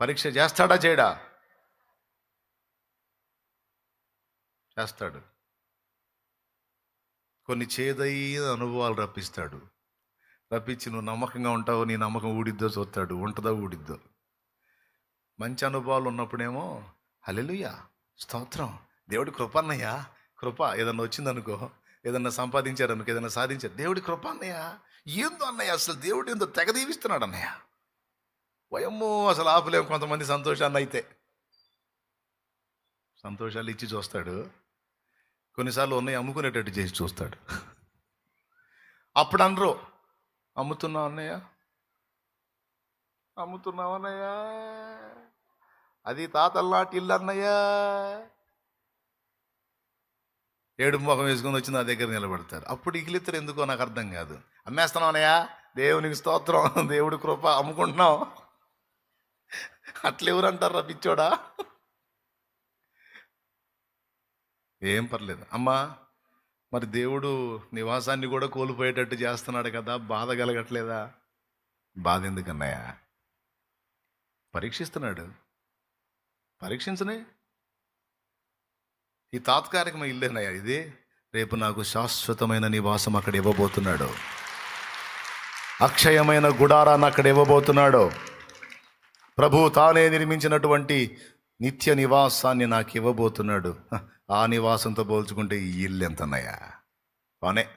పరీక్ష చేస్తాడా చేయడా? చేస్తాడు. కొన్ని చేదైన అనుభవాలు రప్పిస్తాడు. రప్పించి నువ్వు నమ్మకంగా ఉంటావు నీ నమ్మకం ఊడిద్దో చూస్తాడు. ఉంటుందో ఊడిద్దో? మంచి అనుభవాలు ఉన్నప్పుడేమో హలెలుయ్యా స్తోత్రం. దేవుడి కృప అన్నయ్యా కృప. ఏదన్నా వచ్చిందనుకో ఏదన్నా సంపాదించారనుకో ఏదన్నా సాధించారు దేవుడి కృప అన్నయ్య. ఏందో అన్నయ్య అసలు దేవుడు ఏందో తెగ దీవిస్తున్నాడు అన్నయ్య. భయము అసలు ఆపలేము కొంతమంది సంతోషాన్ని అయితే. సంతోషాలు ఇచ్చి చూస్తాడు. కొన్నిసార్లు ఉన్నాయి అమ్ముకునేటట్టు చేసి చూస్తాడు. అప్పుడు అనరు అమ్ముతున్నావు అన్నయ్య? అమ్ముతున్నావు అన్నయ్య? అది తాతల్లాటి ఇల్లు అన్నయ్య? ఏడు ముఖం వేసుకొని వచ్చి నా దగ్గర నిలబడతారు. అప్పుడు ఇగిలిత్తరు ఎందుకో నాకు అర్థం కాదు. అమ్మేస్తున్నావు అన్నయ్య? దేవునికి స్తోత్రం దేవుడి కృప అమ్ముకుంటున్నాం అట్లా ఎవరంటారు రా పిచ్చోడా? ఏం పర్లేదు. అమ్మా మరి దేవుడు నివాసాన్ని కూడా కోల్పోయేటట్టు చేస్తున్నాడు కదా బాధ కలగట్లేదా? బాధ ఎందుకన్నాయా పరీక్షిస్తున్నాడు. పరీక్షించనే? ఈ తాత్కాలికమైన ఇల్లేనయ్యా ఇది. రేపు నాకు శాశ్వతమైన నివాసం అక్కడ ఇవ్వబోతున్నాడు. అక్షయమైన గుడారాన్ని అక్కడ ఇవ్వబోతున్నాడు. ప్రభు తానే నిర్మించినటువంటి నిత్య నివాసాన్ని నాకు ఇవ్వబోతున్నాడు. ఆ నివాసంతో పోల్చుకుంటే ఈ ఇల్లు ఎంతన్నాయా? అనే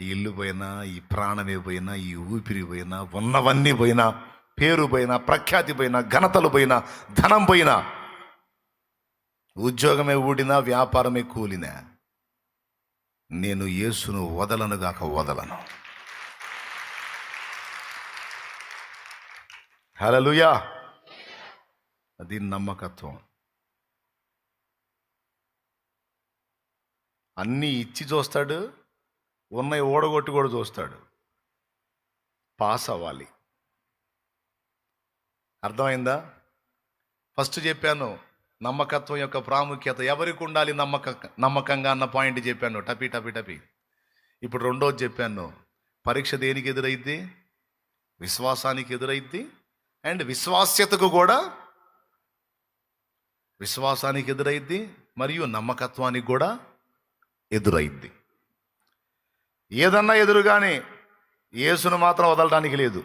ఈ ఇల్లు పోయినా ఈ ప్రాణమే పోయినా ఈ ఊపిరి పోయినా ఉన్నవన్నీ పోయినా పేరు పోయినా ప్రఖ్యాతి పోయినా ఘనతలు పోయినా ధనం పోయినా ఉద్యోగమే ఊడినా వ్యాపారమే కూలినా నేను యేసును వదలనుగాక వదలను. హలలుయా అది నమ్మకత్వం. అన్నీ ఇచ్చి చూస్తాడు ఉన్నవి ఓడగొట్టి కూడా చూస్తాడు. పాస్ అవ్వాలి. అర్థమైందా? ఫస్ట్ చెప్పాను నమ్మకత్వం యొక్క ప్రాముఖ్యత ఎవరికి ఉండాలి నమ్మక నమ్మకంగా అన్న పాయింట్ చెప్పాను. టపి టపి టపి. ఇప్పుడు రెండోది చెప్పాను పరీక్ష దేనికి ఎదురైద్ది? విశ్వాసానికి ఎదురైద్ది? అండ్ విశ్వాస్యతకు కూడా విశ్వాసానికి ఎదురైద్ది మరియు నమ్మకత్వానికి కూడా ఎదురైద్ది. ఏదన్నా ఎదురుగానే యేసును మాత్రం వదలడానికి లేదు.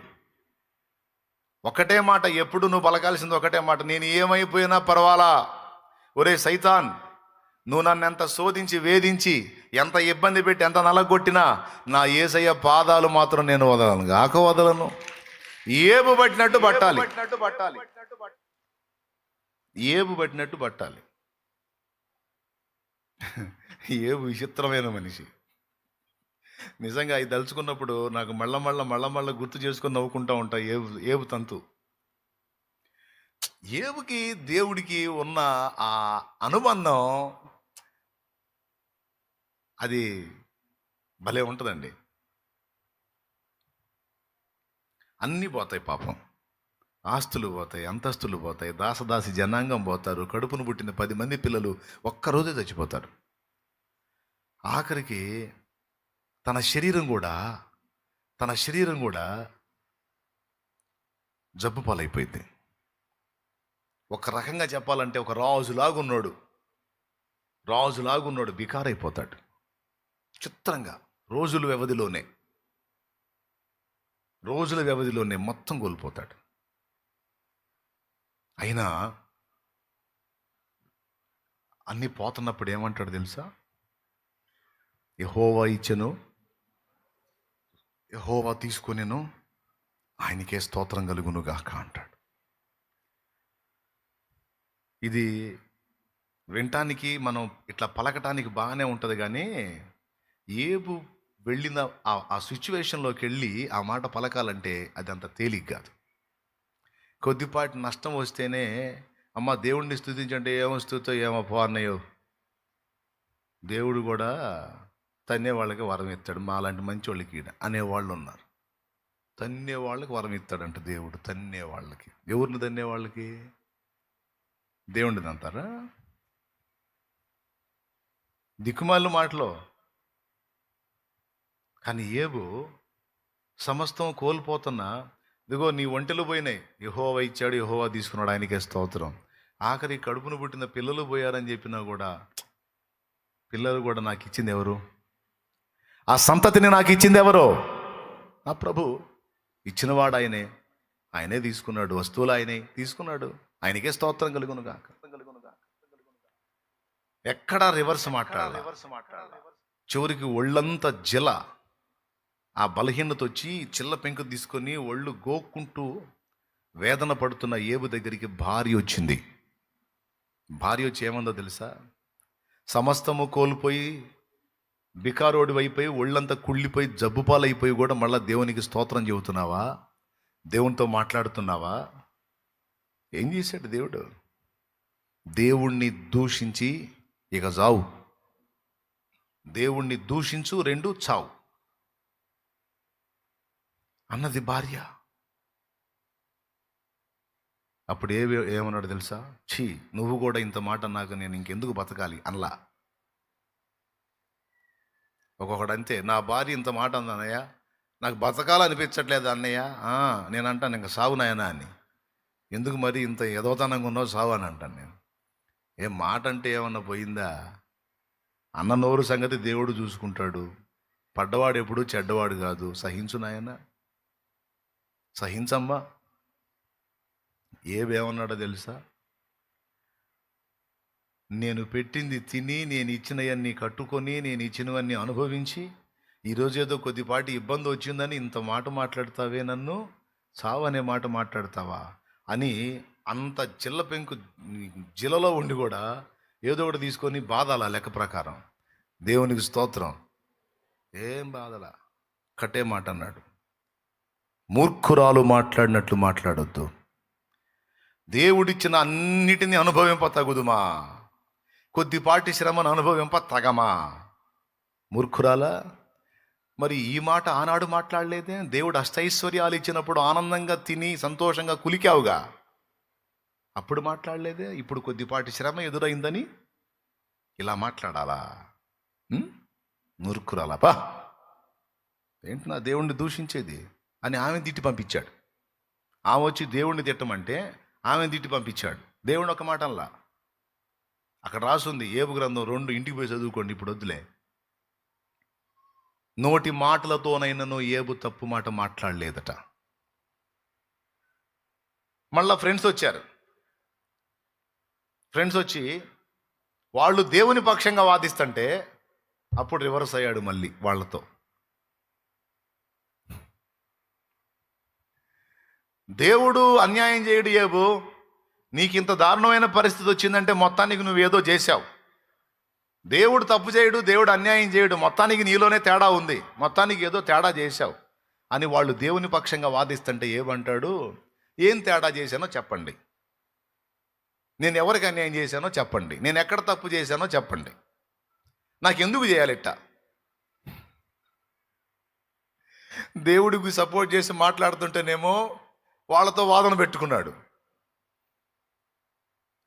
ఒకటే మాట ఎప్పుడు నువ్వు పలకాల్సింది ఒకటే మాట నేను ఏమైపోయినా పర్వాలా? ఒరే సైతాన్ నువ్వు నన్ను ఎంత శోధించి వేధించి ఎంత ఇబ్బంది పెట్టి ఎంత నలగొట్టినా నా ఏసయ్య పాదాలు మాత్రం నేను వదలను గాక వదలను. ఏబు పట్టినట్టు పట్టాలి. ఏబు పట్టినట్టు పట్టాలి. ఏబు విచిత్రమైన మనిషి. నిజంగా ఇది దలుచుకున్నప్పుడు నాకు మళ్ళా మళ్ళా మళ్ళా మళ్ళా గుర్తు చేసుకొని నవ్వుకుంటా ఉంటా ఏబు ఏబు తంతు. ఏబుకి దేవుడికి ఉన్న ఆ అనుబంధం అది భలే ఉంటుందండి. అన్నీ పోతాయి పాపం. ఆస్తులు పోతాయి అంతస్తులు పోతాయి దాసదాసి జనాంగం పోతారు కడుపును పుట్టిన పది మంది పిల్లలు ఒక్కరోజే చచ్చిపోతారు. ఆఖరికి తన శరీరం కూడా తన శరీరం కూడా జబ్బు పాలైపోయింది. ఒక రకంగా చెప్పాలంటే ఒక రాజులాగున్నాడు. రాజులాగున్నాడు బికారైపోతాడు. చిత్రంగా రోజుల వ్యవధిలోనే. రోజుల వ్యవధిలోనే మొత్తం కోల్పోతాడు. అయినా అన్నీ పోతున్నప్పుడు ఏమంటాడు తెలుసా? యహోవా ఇచ్చను యహోవా తీసుకొనేను ఆయనకే స్తోత్రం కలుగునుగాక అంటాడు. ఇది వినటానికి మనం ఇట్లా పలకటానికి బాగానే ఉంటుంది కానీ ఏబు వెళ్ళిన ఆ- సిచ్యువేషన్లోకి వెళ్ళి ఆ మాట పలకాలంటే అది అంత తేలిక కాదు. కొద్దిపాటి నష్టం వస్తేనే అమ్మ దేవుడిని స్థుతించంటే ఏమో స్థుతో ఏమో పో అన్నయ్యో. దేవుడు కూడా తన్నే వాళ్ళకి వరం ఇస్తాడు మాలాంటి మంచి వాళ్ళకి అనేవాళ్ళు ఉన్నారు. తన్నే వాళ్ళకి వరం ఇస్తాడంట దేవుడు తన్నే వాళ్ళకి. ఎవరిని తన్నే వాళ్ళకి? దేవుడిని అంటారా దిక్కుమాలు మాటలో కానీ ఏబు సమస్తం కోల్పోతున్న ఇదిగో నీ ఒంటెలు పోయినాయి. యహోవా ఇచ్చాడు యహోవా తీసుకున్నాడు ఆయనకే స్తోత్రం. ఆఖరి కడుపును పుట్టిన పిల్లలు పోయారని చెప్పినా కూడా పిల్లలు కూడా నాకు ఇచ్చింది ఎవరు? ఆ సంతతిని నాకు ఇచ్చింది ఎవరు? నా ప్రభు. ఇచ్చినవాడు ఆయనే. ఆయనే తీసుకున్నాడు వస్తువులు ఆయనే తీసుకున్నాడు. ఆయనకే స్తోత్రం కలుగునుగా ఎక్కడా రివర్స్ మాట్లాడాలి. చివరికి ఒళ్ళంతా జల. ఆ బలహీనత వచ్చి చిల్ల పెంకు తీసుకొని ఒళ్ళు గోక్కుంటూ వేదన పడుతున్న ఏబు దగ్గరికి భార్య వచ్చింది. భార్య వచ్చి ఏమందో తెలుసా? సమస్తము కోల్పోయి బికారోడి అయిపోయి ఒళ్ళంతా కుళ్ళిపోయి జబ్బుపాలైపోయి కూడా మళ్ళీ దేవునికి స్తోత్రం చెబుతున్నావా? దేవునితో మాట్లాడుతున్నావా? ఏం చేశాడు దేవుడు? దేవుణ్ణి దూషించి ఇక చావు దేవుణ్ణి దూషించు రెండు చావు. అన్నది భార్య. అప్పుడు ఏ ఏమన్నాడు తెలుసా? ఛీ నువ్వు కూడా ఇంత మాట నాకు నేను ఇంకెందుకు బతకాలి? అనలా. ఒక్కొక్కడు అంతే నా భార్య ఇంత మాట అంది అన్నయ్య నాకు బతకాలనిపించట్లేదు అన్నయ్య. నేను అంటాను ఇంకా సావు నాయనా అని. ఎందుకు మరి ఇంత ఎదవతనంగా ఉన్నావు సావు అని అంటాను నేను. ఏ మాట అంటే ఏమన్నా పోయిందా? అన్న నోరు సంగతి దేవుడు చూసుకుంటాడు. పడ్డవాడు ఎప్పుడు చెడ్డవాడు కాదు. సహించు నాయనా. సహించమ్మా. ఏవేమన్నాడో తెలుసా? నేను పెట్టింది తిని నేను ఇచ్చినవన్నీ కట్టుకొని నేను ఇచ్చినవన్నీ అనుభవించి ఈరోజు ఏదో కొద్దిపాటి ఇబ్బంది వచ్చిందని ఇంత మాట మాట్లాడతావే నన్ను? చావు అనే మాట మాట్లాడతావా? అని అంత చిల్ల పెంకు జిలలో ఉండి కూడా ఏదో ఒకటి తీసుకొని బాధల లెక్క ప్రకారం దేవునికి స్తోత్రం. ఏం బాధలా? కట్టే మాట అన్నాడు. మూర్ఖురాలు మాట్లాడినట్లు మాట్లాడొద్దు. దేవుడిచ్చిన అన్నిటినీ అనుభవింప తగుదుమా కొద్దిపాటి శ్రమను అనుభవింప తగమా మూర్ఖురాలా? మరి ఈ మాట ఆనాడు మాట్లాడలేదే? దేవుడు అష్టైశ్వర్యాలు ఇచ్చినప్పుడు ఆనందంగా తిని సంతోషంగా కులికావుగా? అప్పుడు మాట్లాడలేదే? ఇప్పుడు కొద్దిపాటి శ్రమ ఎదురైందని? ఇలా మాట్లాడాలా? ఉం? మూర్ఖురాలా? పా! ఏంటి నా దేవుణ్ణి దూషించేది? అని ఆమె తిట్టి పంపించాడు. ఆమె వచ్చి దేవుణ్ణి తిట్టమంటే ఆమె తిట్టి పంపించాడు. దేవుడు ఒక మాటల్లా అక్కడ రాసుంది ఏబు గ్రంథం రెండు ఇంటికి పోయి చదువుకోండి ఇప్పుడు వద్దులే. నోటి మాటలతోనైనను ఏబు తప్పు మాట మాట్లాడలేదట. మళ్ళా ఫ్రెండ్స్ వచ్చారు. ఫ్రెండ్స్ వచ్చి వాళ్ళు దేవుని పక్షంగా వాదిస్తుంటే అప్పుడు రివర్స్ అయ్యాడు మళ్ళీ వాళ్ళతో. దేవుడు అన్యాయం చేయడు ఏబు. నీకు ఇంత దారుణమైన పరిస్థితి వచ్చిందంటే మొత్తానికి నువ్వేదో చేశావు. దేవుడు తప్పు చేయడు దేవుడు అన్యాయం చేయడు. మొత్తానికి నీలోనే తేడా ఉంది. మొత్తానికి ఏదో తేడా చేశావు. అని వాళ్ళు దేవుని పక్షంగా వాదిస్తుంటే ఏమంటాడు? ఏం తేడా చేశానో చెప్పండి. నేను ఎవరికి అన్యాయం చేశానో చెప్పండి. నేను ఎక్కడ తప్పు చేశానో చెప్పండి. నాకు ఎందుకు చేయాలిట్ట దేవుడికి సపోర్ట్ చేసి మాట్లాడుతుంటేనేమో వాళ్ళతో వాదన పెట్టుకున్నాడు.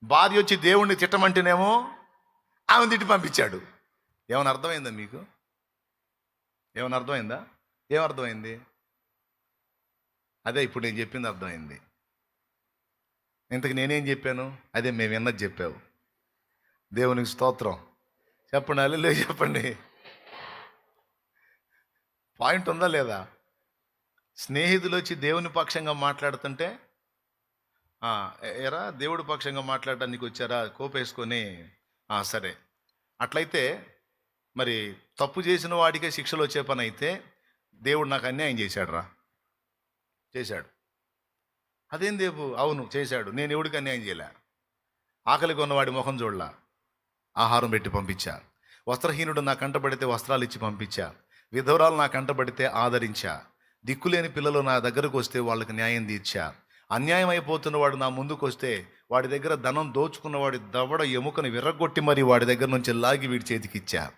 భార్య వచ్చి దేవుణ్ణి తిట్టమంటేనేమో ఆమె తిట్టి పంపించాడు. ఏమైనా అర్థమైందా మీకు? ఏమైనా అర్థమైందా? ఏం అర్థమైంది? అదే ఇప్పుడు నేను చెప్పింది అర్థమైంది. ఇంతకు నేనేం చెప్పాను? అదే మేము విన్నది చెప్పావు. దేవునికి స్తోత్రం. చెప్పండి అల్లెలే చెప్పండి. పాయింట్ ఉందా లేదా? స్నేహితులు వచ్చి దేవుని పక్షంగా మాట్లాడుతుంటే ఎరా దేవుడి పక్షంగా మాట్లాడడానికి వచ్చారా? కోపేసుకొని సరే. అట్లయితే మరి తప్పు చేసిన వాడికే శిక్షలు వచ్చే పని అయితే దేవుడు నాకు అన్యాయం చేశాడు రా చేశాడు. అదేం దేవు అవును చేశాడు. నేను ఎవడికి అన్యాయం చేయలే. ఆకలి కొన్నవాడి ముఖం చూడలా. ఆహారం పెట్టి పంపించా. వస్త్రహీనుడు నా కంటపడితే వస్త్రాలు ఇచ్చి పంపించా. విధవరాలు నా కంటపడితే ఆదరించా. దిక్కులేని పిల్లలు నా దగ్గరకు వస్తే వాళ్ళకి న్యాయం తీర్చా. అన్యాయం అయిపోతున్న వాడు నా ముందుకు వస్తే వాడి దగ్గర ధనం దోచుకున్నవాడి దవడ ఎముకను విర్రగొట్టి మరి వాడి దగ్గర నుంచి లాగి వీడి చేతికి ఇచ్చా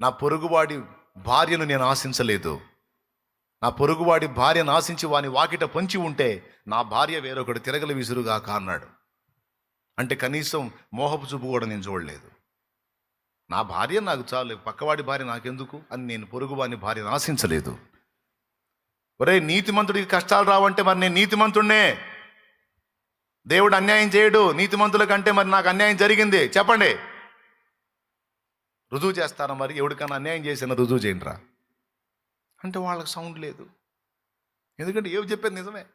నా పొరుగువాడి భార్యను నేను ఆశించలేదు. నా పొరుగువాడి భార్యను ఆశించి వాని వాకిట పొంచి ఉంటే నా భార్య వేరొకడు తిరగల విసురుగాక అన్నాడు. అంటే కనీసం మోహపు చూపు కూడా నేను చూడలేదు. నా భార్య నాకు చాలు పక్కవాడి భార్య నాకెందుకు? అని నేను పొరుగువాని భార్యను ఆశించలేదు. ఒరే నీతిమంతుడికి కష్టాలు రావంటే మరి నేను నీతిమంతుడినే దేవుడు అన్యాయం చేయడు నీతిమంతుల కంటే మరి నాకు అన్యాయం జరిగింది. చెప్పండి. రుజువు చేస్తారా మరి? ఎవడికన్నా అన్యాయం చేసిన రుజువు చేయండిరా. అంటే వాళ్ళకి సౌండ్ లేదు. ఎందుకంటే ఏమి చెప్పేది నిజమే.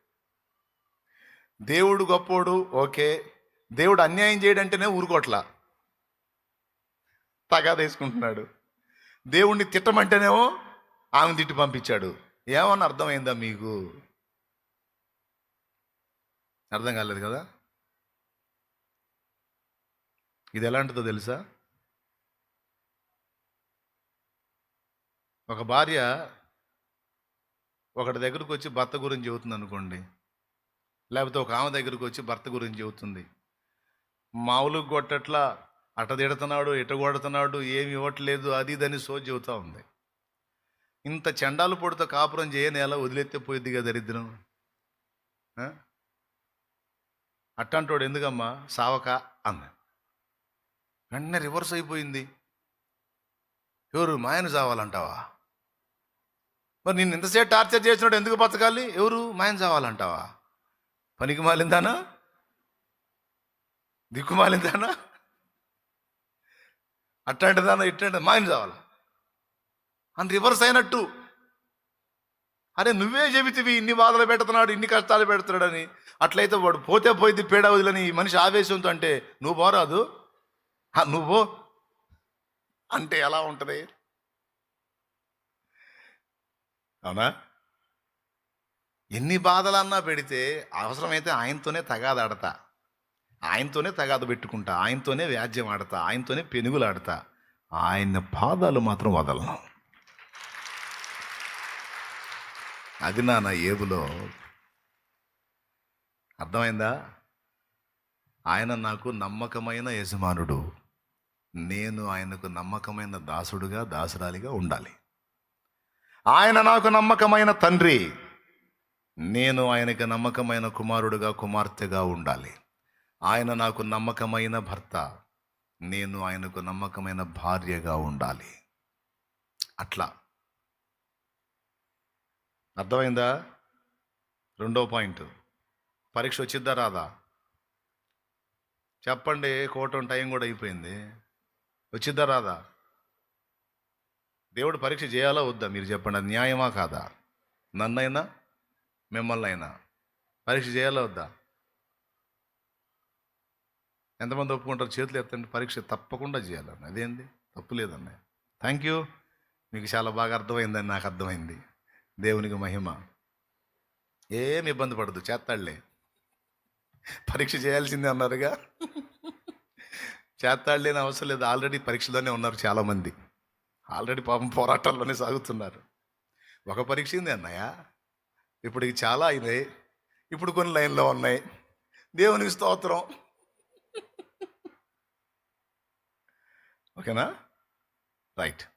దేవుడు గొప్పోడు ఓకే. దేవుడు అన్యాయం చేయడంటేనే ఊరుకోట్లా. తగాదేసుకుంటున్నాడు దేవుణ్ణి తిట్టమంటేనేమో ఆమె తిట్టి పంపించాడు. ఏమన్నా అర్థమైందా మీకు? అర్థం కాలేదు కదా? ఇది ఎలాంటిదో తెలుసా? ఒక భార్య ఒకటి దగ్గరకు వచ్చి భర్త గురించి చెబుతుంది అనుకోండి. లేకపోతే ఒక ఆమె దగ్గరకు వచ్చి భర్త గురించి చెబుతుంది. మామూలు కొట్టట్లా అట తిడుతున్నాడు ఇట కొడుతున్నాడు ఏమి ఇవ్వట్లేదు అది ఇదని సో చెబుతూ ఉంది. ఇంత చెండాలు పొడితో కాపురం చేయని ఎలా వదిలేస్తే పోయిద్ది కదా దరిద్రం? అట్టంటోడు ఎందుకమ్మా? సావక అన్న వెంటనే రివర్స్ అయిపోయింది. ఎవరు? మాయను చావాలంటావా? మరి నిన్ను ఇంతసేపు టార్చర్ చేసినాడు ఎందుకు బతకాలి? ఎవరు? మాయను చావాలంటావా? పనికి మాలిందానా? దిక్కు మాలిందానా? అట్లాంటిదానా ఇట్లాంటి మాయను చావాలా? అని రివర్స్ అయినట్టు. అరే నువ్వే చెబితివి ఇన్ని బాధలు పెడుతున్నాడు ఇన్ని కష్టాలు పెడుతున్నాడని. అట్లయితే వాడు పోతే పోయింది పేడ వదిలని ఈ మనిషి ఆవేశంతో అంటే నువ్వు పోరాదు నువ్వు పో." అంటే ఎలా ఉంటుంది? అవునా? ఎన్ని బాధలన్నా పెడితే అవసరమైతే ఆయనతోనే తగాదాడతా ఆయనతోనే తగాదు పెట్టుకుంటా. ఆయనతోనే వ్యాజ్యం ఆడతా. ఆయనతోనే పెనుగులాడతా. ఆయన పాదాలు మాత్రం వదలను. అది నా ఏబులో. అర్థమైందా? ఆయన నాకు నమ్మకమైన యజమానుడు. నేను ఆయనకు నమ్మకమైన దాసుడుగా దాసురాలిగా ఉండాలి. ఆయన నాకు నమ్మకమైన తండ్రి. నేను ఆయనకు నమ్మకమైన కుమారుడుగా కుమార్తెగా ఉండాలి. ఆయన నాకు నమ్మకమైన భర్త. నేను ఆయనకు నమ్మకమైన భార్యగా ఉండాలి. అట్లా. అర్థమైందా? రెండో పాయింట్. పరీక్ష వచ్చిద్దా రాదా? చెప్పండి కోటం టైం కూడా అయిపోయింది. వచ్చిద్దా రాదా? దేవుడు పరీక్ష చేయాలా వద్దా? మీరు చెప్పండి అది న్యాయమా కాదా? నన్నైనా మిమ్మల్ని అయినా పరీక్ష చేయాలా వద్దా? ఎంతమంది ఒప్పుకుంటారు? చేతులు ఎత్తండి పరీక్ష తప్పకుండా చేయాలన్న. అదేంది? తప్పు లేదన్న థ్యాంక్ యూ. మీకు చాలా బాగా అర్థమైందని నాకు అర్థమైంది. దేవునికి మహిమ. ఏం ఇబ్బంది పడదు చేస్తాడులే పరీక్ష చేయాల్సిందే అన్నారుగా. చేస్తాడులే అని అవసరం లేదు ఆల్రెడీ పరీక్షలోనే ఉన్నారు చాలామంది. ఆల్రెడీ పాపం పోరాటాల్లోనే సాగుతున్నారు. ఒక పరీక్ష ఉంది అన్నయ్య? ఇప్పుడు చాలా అయినాయి ఇప్పుడు కొన్ని లైన్లో ఉన్నాయి. దేవునికి స్తోత్రం. ఓకేనా? రైట్.